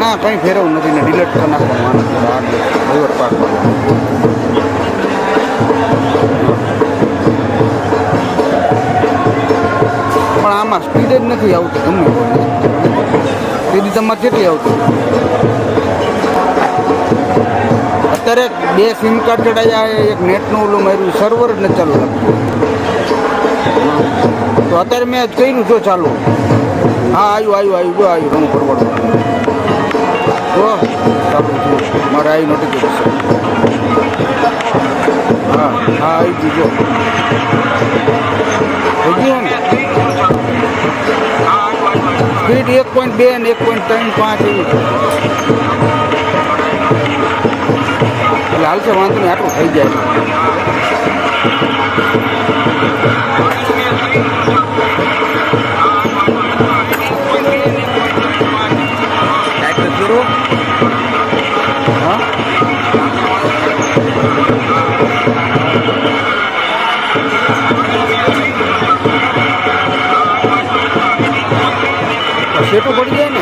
ના કોઈ ફેરવું ન દેને ડિલીટ કરના મને આ રાવ ઓવર પાર્ટ પણ અમાર આ સ્પીડ જ નથી આવતું તમને કેવી રીતે માર્કેટ આવતું અત્યારે બે સિમ કાર્ડ કડાયા એક નેટ નું ઓલું માર્યું સર્વર ન ચાલુ અતર મે કર્યું તો ચાલુ આ આયુ આયુ આયુ આયુ રન પર ગોટ મારે આવી નોટિફિકેશન હા હા આવી જજો સ્પીડ એક પોઈન્ટ બે ને એક પોઈન્ટ ત્રણ પાંચ એવી એટલે હાલ છે વાંધો નહીં આટલું થઈ જાય करो हाँ। तो बढ़िया ना